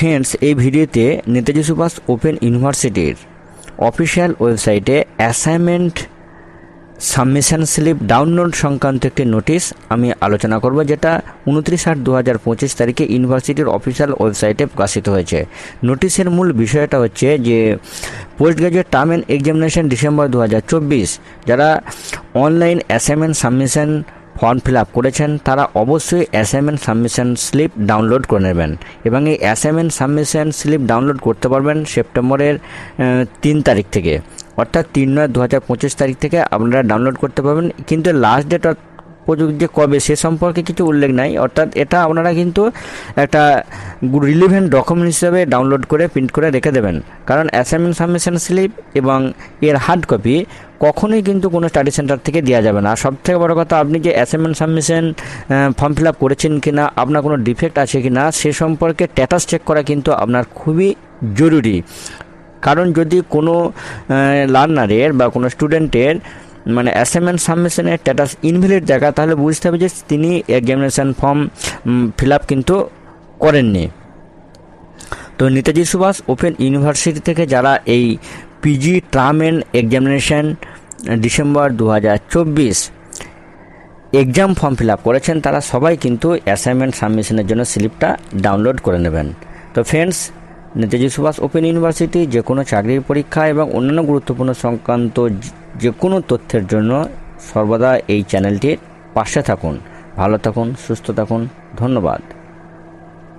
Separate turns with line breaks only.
Friends, এই ভিডিওতে Netaji Subhas open ইউনিভার্সিটির অফিসিয়াল ওয়েবসাইটে অ্যাসাইনমেন্ট সাবমিশন স্লিপ ডাউনলোড সংক্রান্ত একটি নোটিশ আমি আলোচনা করব, যেটা উনত্রিশ আট দু হাজার পঁচিশ তারিখে ইউনিভার্সিটির অফিসিয়াল ওয়েবসাইটে প্রকাশিত হয়েছে। নোটিশের মূল বিষয়টা হচ্ছে যে, post graduate term end examination December দু হাজার চব্বিশ, যারা online assignment submission form fill up করেছেন, তারা অবশ্যই অ্যাসাইনমেন্ট সাবমিশন স্লিপ ডাউনলোড করে নেবেন এবং এই অ্যাসাইনমেন্ট সাবমিশন স্লিপ ডাউনলোড করতে পারবেন সেপ্টেম্বরের তিন তারিখ থেকে। অর্থাৎ তিন নয় দু হাজার পঁচিশ তারিখ থেকে আপনারা ডাউনলোড করতে পারবেন। কিন্তু লাস্ট ডেট প্রযুক্তি কবে, সে সম্পর্কে কিছু উল্লেখ নাই। অর্থাৎ এটা আপনারা কিন্তু একটা রিলিভেন্ট ডকুমেন্ট হিসেবে ডাউনলোড করে প্রিন্ট করে রেখে দেবেন। কারণ অ্যাসাইনমেন্ট সাবমিশন স্লিপ এবং এর হার্ড কপি কখনোই কিন্তু কোনো স্টাডি সেন্টার থেকে দেওয়া যাবে না। আর সব থেকে বড় কথা, আপনি যে assignment submission form fill up করেছেন কি না আপনার কোনো ডিফেক্ট আছে কি না সে সম্পর্কে স্ট্যাটাস চেক করা কিন্তু আপনার খুবই জরুরি। কারণ যদি কোনো লার্নারের বা কোনো স্টুডেন্টের মানে অ্যাসাইনমেন্ট সাবমিশনের স্ট্যাটাস ইনভ্যালিড দেখা তাহলে বুঝতে হবে যে তিনি এক্সামিনেশান ফর্ম ফিল আপ কিন্তু করেননি। তো নেতাজি সুভাষ ওপেন ইউনিভার্সিটি থেকে যারা এই PG term end examination December দু হাজার চব্বিশ এক্সাম ফর্ম ফিল আপ করেছেন, তারা সবাই কিন্তু অ্যাসাইনমেন্ট সাবমিশনের জন্য স্লিপটা ডাউনলোড করে নেবেন। তো friends Netaji Subhas open university যে কোনো চাকরির পরীক্ষা এবং অন্যান্য গুরুত্বপূর্ণ সংক্রান্ত যে কোনো তথ্যের জন্য সর্বদা এই চ্যানেলটির পাশে থাকুন। ভালো থাকুন সুস্থ থাকুন। ধন্যবাদ।